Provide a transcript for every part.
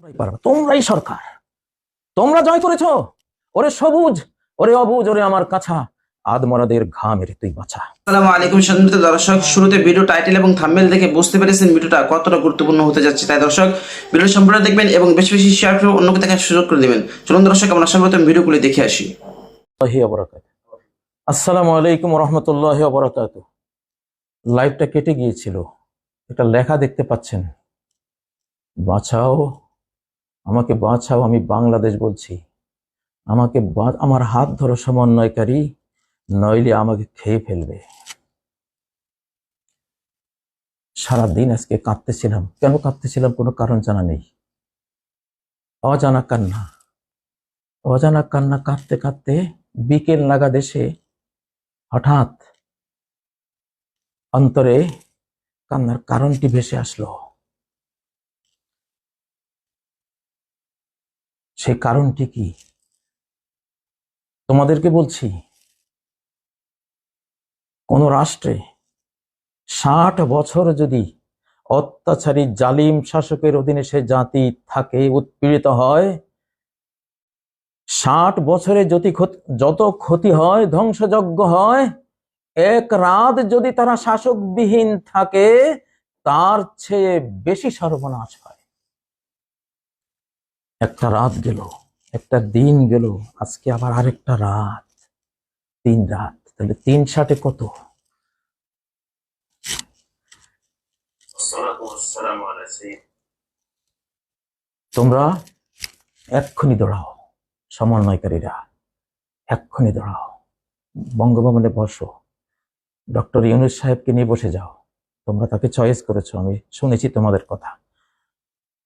তোমরাই পারবে। তোমরাই সরকার। তোমরা জয় করেছ। ওরে সবুজ ওরে অবুজ ওরে আমার কাছা। আদমরাদের ঘা মেরে তুই বাঁচা। আসসালামু আলাইকুম সম্মানিত দর্শক। শুরুতে ভিডিও টাইটেল এবং থাম্বনেল দেখে বুঝতে পেরেছেন ভিডিওটা কতটা গুরুত্বপূর্ণ হতে যাচ্ছে। তাই দর্শক ভিডিও সম্পূর্ণ দেখবেন এবং বেশি বেশি শেয়ার করে অন্যকে দেখার সুযোগ করে দিবেন। চলুন দর্শক আমরা সর্বপ্রথম ভিডিওগুলি দেখে আসি। আসসালামু আলাইকুম রহমতুল্লাহ বরাকাত লাইভটা কেটে গিয়েছিল। একটা লেখা দেখতে পাচ্ছেন। বাঁচাও আমাকে বাঁচাও, আমি বাংলাদেশ বলছি। আমাকে আমার হাত ধরো সমন্বয়কারী, নইলে আমাকে খেয়ে ফেলবে। সারাদিন আজকে কাঁদতেছিলাম। কেন কাঁদতেছিলাম কোনো কারণ জানা নেই। অজানা কান্না। অজানা কান্না কাঁদতে কাঁদতে বিকেল নাগাদ এসে হঠাৎ অন্তরে কান্নার কারণটি ভেসে আসলো। সেই কারণটি কি? তোমাদেরকে বলছি, কোন রাষ্ট্রে ষাট বছর যদি অত্যাচারী জালিম শাসকের অধীনে সে জাতি থাকে, উৎপীড়িত হয়, ষাট বছরে যদি যত ক্ষতি হয়, ধ্বংসযজ্ঞ হয়, এক রাত যদি তারা শাসকবিহীন থাকে, তার চেয়ে বেশি সর্বনাশ হয়। একটা রাত গেল একটা দিন গেল আজকে আবার আরেকটা রাত। তিন রাত তাহলে তিন সাথে কত? তোমরা এক্ষুনি দৌড়াও সমন্বয়কারীরা এক্ষুনি দৌড়াও। বঙ্গভবনে বসো। ডক্টর ইউনুস সাহেবকে নিয়ে বসে যাও। তোমরা তাকে চয়েস করেছ আমি শুনেছি তোমাদের কথা।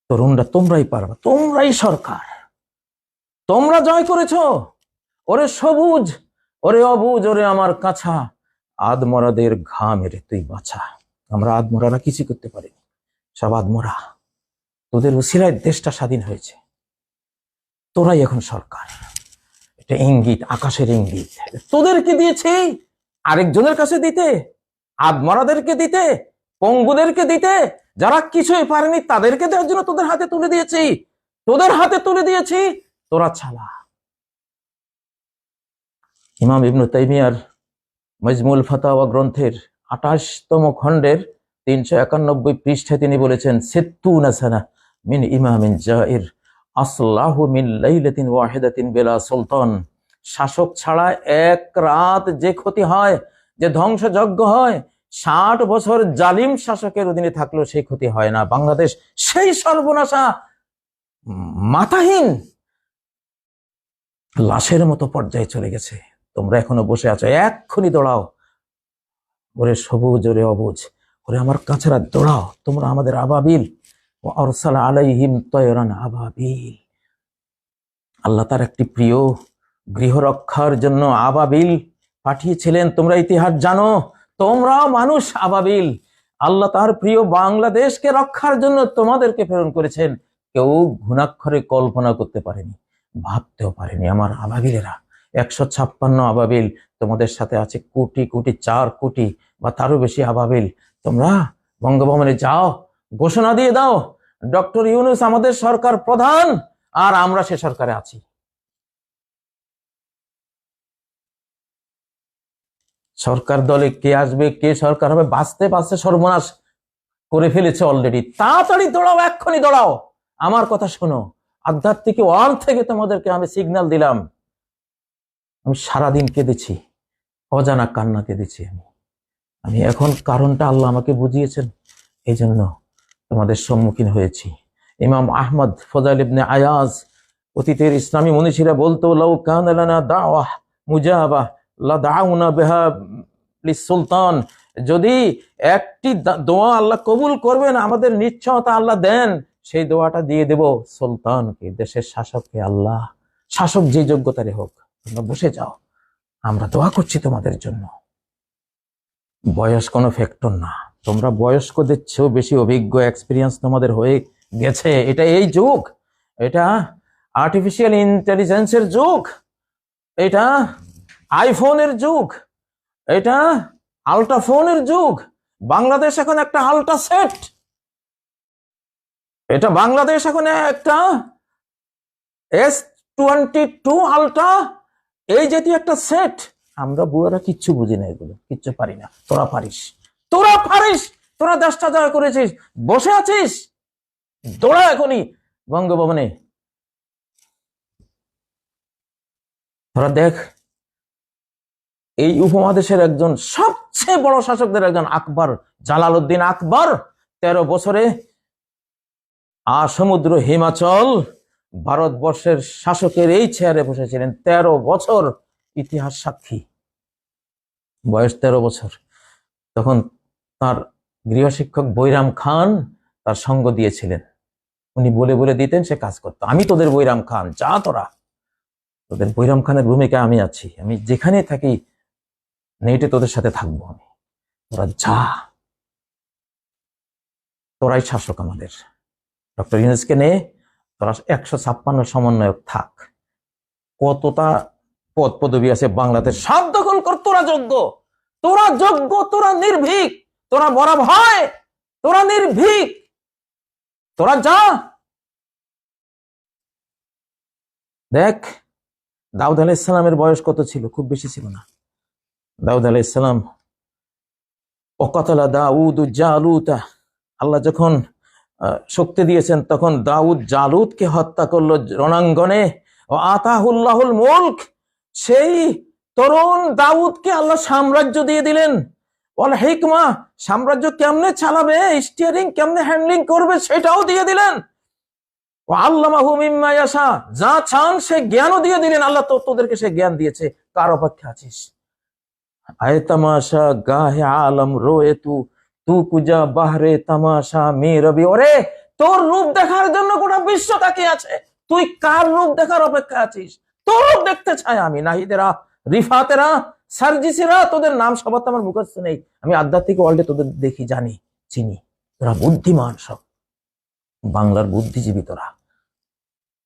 তরুণরা তোমরাই পারবা, তোমরাই সরকার। তোমরা জয় করেছ। ওরে সবুজ, ওরে অবুজ, ওরে আমার কাছা। আদমরাদের ঘা মেরে তুই বাঁচা আমরা আদমরারা কিছু করতে পারিনি। সব আদমরা। তোদের উসিলায় দেশটা স্বাধীন হয়েছে। তোরাই এখন সরকার। এটা ইঙ্গিত, আকাশের ইঙ্গিত। তোদেরকে দিয়েছি আরেকজনের কাছে দিতে, আদমরাদেরকে দিতে, পঙ্গুদেরকে দিতে যারা কিছুই পারেনি তাদেরকে দেওয়ার জন্য তোদের হাতে তুলে দিয়েছি। তোদের হাতে তুলে দিয়েছি, তোরা ছালা ইমাম ইবনু তাইমিয়ার মজমুল ফাতাওয়া গ্রন্থের আঠাশতম খণ্ডের তিনশো একানব্বই পৃষ্ঠায় তিনি বলেছেন, সেত্তুনা সানা মিন ইমামিন জাইর, আসলাহু মিন লাইলাতিন ওয়াহিদাতিন বেলা সুলতান। শাসক ছাড়া এক রাত যে ক্ষতি হয়, যে ধ্বংসযজ্ঞ হয় ষাট বছর জালিম শাসকের অধীনে থাকলেও সেই ক্ষতি হয় না। বাংলাদেশ সেই সর্বনাশা মাথাহীন লাশের মতো পর্যায়ে চলে গেছে। তোমরা এখনও বসে আছো। এক্ষুনি দৌড়াও। ওরে সবুজ, ওরে অবুজ। ওরে আমার কাছেরা দৌড়াও। তোমরা আমাদের আবাবিল। ও আলাইহিম তয়রান আবাবিল। আল্লাহ তার একটি প্রিয় গৃহরক্ষার জন্য আবাবিল পাঠিয়েছিলেন। তোমরা ইতিহাস জানো। তোমরাও মানুষ আবাবিল। আল্লাহ তার প্রিয় বাংলাদেশকে রক্ষার জন্য তোমাদেরকে প্রেরণ করেছেন। কেউ ঘুণাক্ষরে কল্পনা করতে পারেনি, ভাবতেও পারেনি। আমার আবাবিলেরা, একশো ছাপ্পান্ন আবাবিল, তোমাদের সাথে আছে কোটি কোটি, চার কোটি বা তারও বেশি আবাবিল। তোমরা বঙ্গভবনে যাও, ঘোষণা দিয়ে দাও, ডক্টর ইউনুস আমাদের সরকার প্রধান, আর আমরা সে সরকারে আছি। সরকার দলে কে আসবে, কে সরকার হবে, বাঁচতে বাঁচতে সর্বনাশ করে ফেলেছে অলরেডি তাড়াতাড়ি দৌড়াও, এক্ষুনি দৌড়াও। আমার কথা শোনো, আধ্যাত্মিক ওয়াল থেকে তোমাদেরকে আমি সিগন্যাল দিলাম। আমি সারাদিন কেঁদেছি, অজানা কান্না কেঁদেছি আমি। আমি এখন কারণটা আল্লাহ আমাকে বুঝিয়েছেন এই জন্য তোমাদের সম্মুখীন হয়েছি। ইমাম আহমদ ফজাল ইবনে আয়াজ অতীতের ইসলামী মনীষীরা বলতো, লাউ কান দাওয়াহ মুজাবা বিহা সুলতান। যদি একটি দোয়া আল্লাহ কবুল করবেন, আমাদের নিশ্চয়তা আল্লাহ দেন, সেই দোয়াটা দিয়ে দেব সুলতানকে, দেশের শাসককে আল্লাহ। শাসক যে যোগ্যতারে হোক, তোমরা বসে যাও। আমরা দোয়া করছি তোমাদের জন্য। বয়স কোনো ফ্যাক্টর না। তোমরা বয়স্কদের চেয়েও বেশি অভিজ্ঞ এক্সপিরিয়েন্স তোমাদের হয়ে গেছে। এটা এই যুগ। এটা আর্টিফিশিয়াল ইন্টেলিজেন্সের যুগ। এটা আইফোনের যুগ, এটা আল্ট্রাফোনের যুগ, বাংলাদেশ এখন একটা আল্ট্রা সেট। এটা বাংলাদেশ এখন একটা এস টোয়েন্টি টু আলট্রা, এই জাতীয় একটা সেট। আমরা বুয়ারা কিচ্ছু বুঝি না এগুলো, কিচ্ছু পারি না। তোরা পারিস। তোরা পারিস! তোরা দেশটা জয় করেছিস। বসে আছিস! দৌড়া এখনই বঙ্গভবনে। তোরা দেখ এই উপমহাদেশের একজন সবচেয়ে বড় শাসকদের একজন আকবর, জালালউদ্দিন আকবর। তেরো বছরে সমুদ্র হিমাচল ভারতবর্ষের শাসকের এই চেয়ারে বসেছিলেন। তেরো বছর ইতিহাস সাক্ষী। বয়স তেরো বছর। তখন তার গৃহশিক্ষক বৈরাম খান তার সঙ্গ দিয়েছিলেন। উনি বলে বলে দিতেন, সে কাজ করতো। আমি তোদের বৈরাম খান, যা তোরা। তোদের বৈরাম খানের ভূমিকা আমি আছি। আমি যেখানে থাকি নেটে তোদের সাথে থাকব আমি। তোরা যা। তোরাই শাসক আমাদের। ডক্টর ইউনুসকে নিয়ে তোরা একশো ছাপ্পান্ন সমন্বয়ক থাক। কতটা পদ পদবি আছে বাংলাদেশ সব দখল কর, তোরা যোগ্য। তোরা যোগ্য, তোরা নির্ভীক। তোরা মরা ভয় তোরা নির্ভীক। তোরা যা। দেখ, দাউদ আলাহ ইসলামের বয়স কত ছিল? খুব বেশি ছিল না। দাউদ আলাহ ইসলাম অকতলা দাউদ জালুতা। আল্লাহ যখন শক্তি দিয়েছেন, তখন দাউদ জালুদকে হত্যা করল রণাঙ্গনে। ও আতাহুল্লাহুল মুলক, সেই তরুণ দাউদকে আল্লাহ সাম্রাজ্য দিয়ে দিলেন। বল হিকমা, সাম্রাজ্য কেমনে চালাবে স্টিয়ারিং কেমনে হ্যান্ডলিং করবে, সেটাও দিয়ে দিলেন। ও আল্লামাহু মিম্মা যা চান সে জ্ঞানও দিয়ে দিলেন। আল্লাহ তো তোদেরকে সে জ্ঞান দিয়েছে, কার অপেক্ষা আছিস? আয় তামাশা, গাহে আলম রোয়ে তু তু কুজা বাহরে তামাশা, মে রবি। ওরে, তোর রূপ দেখার জন্য গোটা বিশ্ব তাকিয়ে আছে। তুই কার রূপ দেখার অপেক্ষা আছিস? তোর রূপ দেখতে চাই আমি, নাহিদেরা, রিফাতেরা, সার্জিসেরা, তোদের নাম সবার তো আমার মুখস্থ নেই। আমি আধ্যাত্মিক ওয়ার্ল্ডে তোদের দেখি, জানি, চিনি। তোরা বুদ্ধিমান সব। বাংলার বুদ্ধিজীবী তোরা।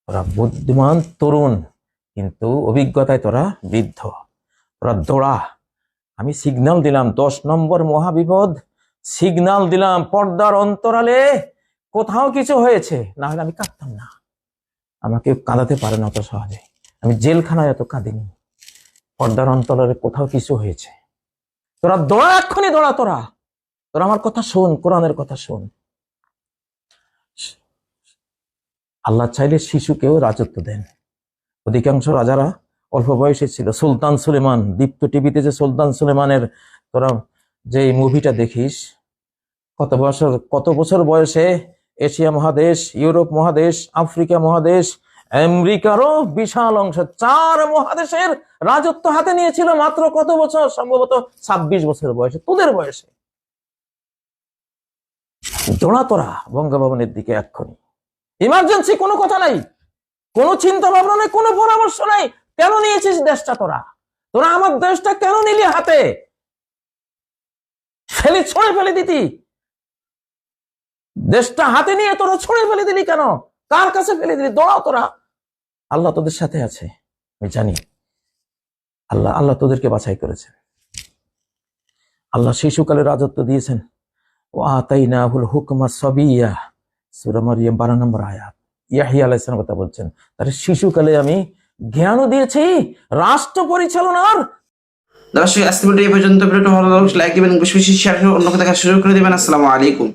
তোরা বুদ্ধিমান তরুণ, কিন্তু অভিজ্ঞতায় তোরা বৃদ্ধ। তোরা দৌড়া। আমি সিগনাল দিলাম, দশ নম্বর মহাবিপদ। সিগনাল দিলাম, পর্দার অন্তরালে। কোথাও কিছু হয়েছে, না হলে আমি কাঁদতাম না। আমাকে কাঁদাতে পারে না অত সহজে। আমি জেলখানায় এত কাঁদিনি। পর্দার অন্তরালে কোথাও কিছু হয়েছে। তোরা দৌড়া এক্ষুনি, দৌড়া তোরা। তোরা আমার কথা শোন, কোরআনের কথা শোন। আল্লাহ চাইলে শিশুকেও রাজত্ব দেন। অধিকাংশ রাজারা অল্প বয়সে ছিল। সুলতান সুলেমান, দীপ্ত টিভিতে যে সুলতান সুলেমানের তোরা যে মুভিটা দেখিস, কত বছর কত বছর বয়সে এশিয়া মহাদেশ, ইউরোপ মহাদেশ, আফ্রিকা মহাদেশ, আমেরিকারও বিশাল অংশ, চার মহাদেশের রাজত্ব হাতে নিয়েছিল মাত্র কত বছর? সম্ভবত ছাব্বিশ বছর বয়সে, তোদের বয়সে। দৌড়া তোরা, বঙ্গভবনের দিকে এক্ষুনি। ইমার্জেন্সি কোনো কথা নাই, কোনো চিন্তা ভাবনা নাই, কোনো পরামর্শ নাই কেন নিয়েছিস দেশটা তোরা? তোরা আমার দেশটা কেন নিলি হাতে? ফেলে ছড়ে ফেলে দিতি। দেশটা হাতে নিয়ে তোরা ছড়ে ফেলে দিলি কেন? কার কাছে ফেলে দিলি? দৌড়াও তোরা। আল্লাহ তোদের সাথে আছে। আমি জানি। আল্লাহ আল্লাহ তোদেরকে বাছাই করেছেন আল্লাহ শিশুকালে রাজত্ব দিয়েছেন। ও আতাইনা হুল হুকমা সবিয়া। সুরা মারিয়াম বারো নম্বর আয়াত। ইয়াহিয়া আলাইসলাম কথা বলছেন। তার শিশুকালে আমি জ্ঞানও দিয়েছি, রাষ্ট্র পরিচালনার। দর্শক আজকে এই পর্যন্ত। ভিডিওটা ভালো লাগলে লাইক দিবেন, বেশি বেশি শেয়ার করে অন্যকে দেখার সুযোগ করে দিবেন। আসসালামু আলাইকুম।